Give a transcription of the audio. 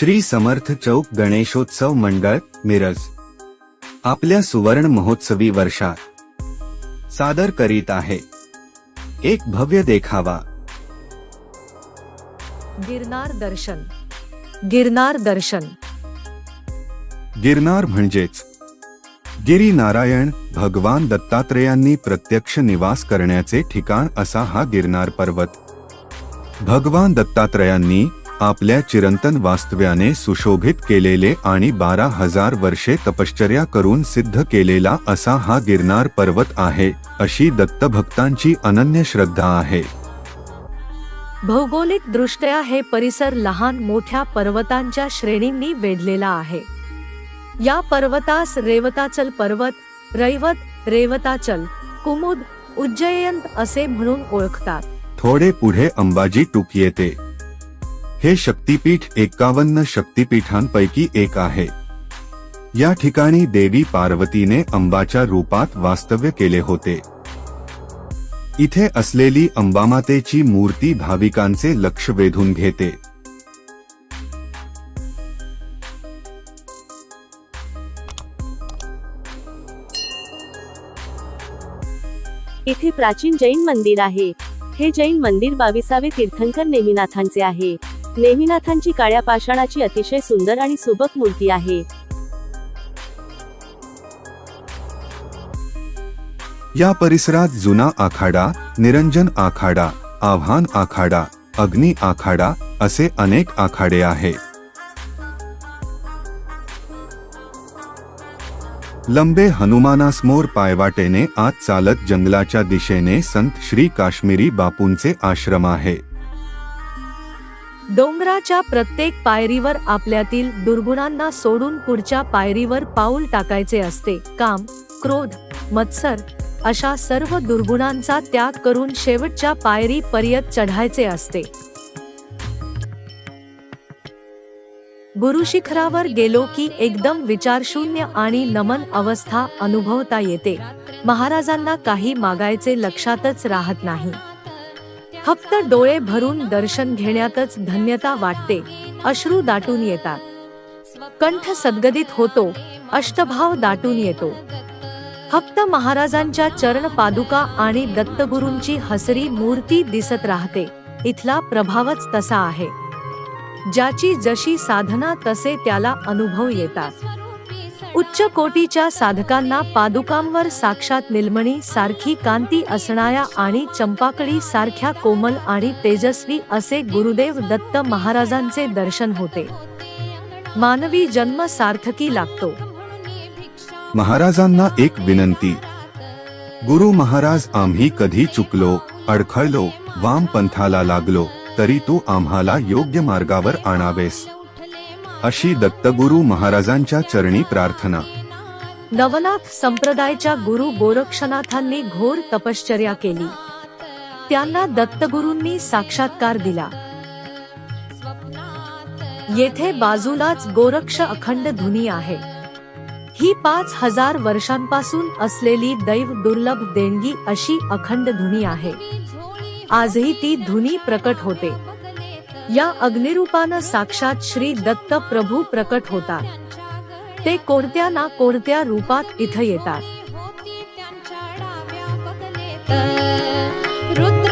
श्री समर्थ चौक गणेशोत्सव मंडळ मिरज. आपल्या सुवर्ण महोत्सवी वर्षात सादर करीत आहे. एक भव्य देखावा. गिरनार दर्शन. गिरनार दर्शन. गिरनार म्हणजेच गिरी नारायण भगवान दत्तात्रेयांनी प्रत्यक्ष निवास करण्याचे ठिकाण असा हा गिरनार पर्वत. भगवान दत्तात्रेयांनी आपल्या चिरंतन वास्तव्याने सुशोभित केलेले आणि बारा हजार वर्षे तपश्चर्या करून सिद्ध केलेला असा हा गिरनार पर्वत आहे अशी दत्तभक्तांची अनन्य श्रद्धा आहे. भौगोलिक दृष्ट्या हे परिसर लहान मोठ्या पर्वतांच्या श्रेणींनी वेढलेला आहे. या पर्वतास रेवताचल पर्वत रैवत रेवताचल कुमुद उज्जयंत असे म्हणून ओळखतात. थोडे पुढे अंबाजी टूक येते. हे शक्तीपीठ एकावन्न शक्तीपीठांपैकी एक आहे. या ठिकाणी देवी पार्वतीने अंबाच्या रूपात वास्तव्य केले होते. इथे असलेली अंबामातेची मूर्ती भाविकांचे लक्ष वेधून घेते. येथे प्राचीन जैन मंदिर आहे. हे जैन मंदिर बाविसावे तीर्थंकर नेमिनाथांचे आहे. नेमिनाथांची काळ्या पाषाणाची अतिशय सुंदर आणि सुबक मूर्ती आहे. या परिसरात जुना आखाडा निरंजन आखाडा आव्हान आखाडा अग्नी आखाडा असे अनेक आखाडे आहे. लंबे हनुमानासमोर पायवाटेने आत चालत जंगलाच्या दिशेने संत श्री काश्मीरी बापूंचे आश्रम आहे. डोंगराच्या प्रत्येक पायरीवर आपल्यातील दुर्गुणांना सोडून पुढच्या पायरीवर पाऊल टाकायचे असते. काम क्रोध मत्सर अशा सर्व दुर्गुणांचा त्याग करून शेवटच्या पायरी पर्यत चढायचे असते. गुरुशिखरावर गेलो की एकदम विचारशून्य आणि नमन अवस्था अनुभवता येते. महाराजांना काही मागायचे लक्षातच राहत नाही. फक्त डोळे भरून दर्शन घेण्यातच धन्यता वाटते अश्रू दाटून येतात. कंठ सद्गदित होतो अष्टभाव दाटून येतो. फक्त महाराजांच्या चरण पादुका आणि दत्तगुरूंची हसरी मूर्ती दिसत राहते इथला प्रभावच तसा आहे. ज्याची जशी साधना तसे त्याला अनुभव येतात. उच्च कोटीच्या साधकांना पादुकांवर साक्षात निलमणी सारखी कांती असणाऱ्या आणि चंपाकळी सारख्या कोमल आणि तेजस्वी असे गुरुदेव दत्त महाराजांचे दर्शन होते. मानवी जन्म सार्थकी लागतो. महाराजांना एक विनंती. गुरु महाराज आम्ही कधी चुकलो अडखळलो वाम पंथाला लागलो तरी तू आम्हाला योग्य मार्गावर आणावेस. अशी दत्तगुरु महाराजांच्या चरणी प्रार्थना. नवनाथ संप्रदायाच्या गुरु गोरक्षनाथांनी घोर तपश्चर्या केली. त्यांना दत्तगुरूंनी साक्षात्कार दिला. येथे बाजूलाच गोरक्ष अखंड धुनी आहे. ही पाच हजार वर्षांपासून असलेली दैव दुर्लभ देणगी अशी अखंड धुनी आहे. आजही ती धुनी प्रकट होते. या अग्निरूपानं साक्षात श्री दत्त प्रभू प्रकट होतात. ते कोणत्या ना कोणत्या रूपात इथं येतात. रुद्र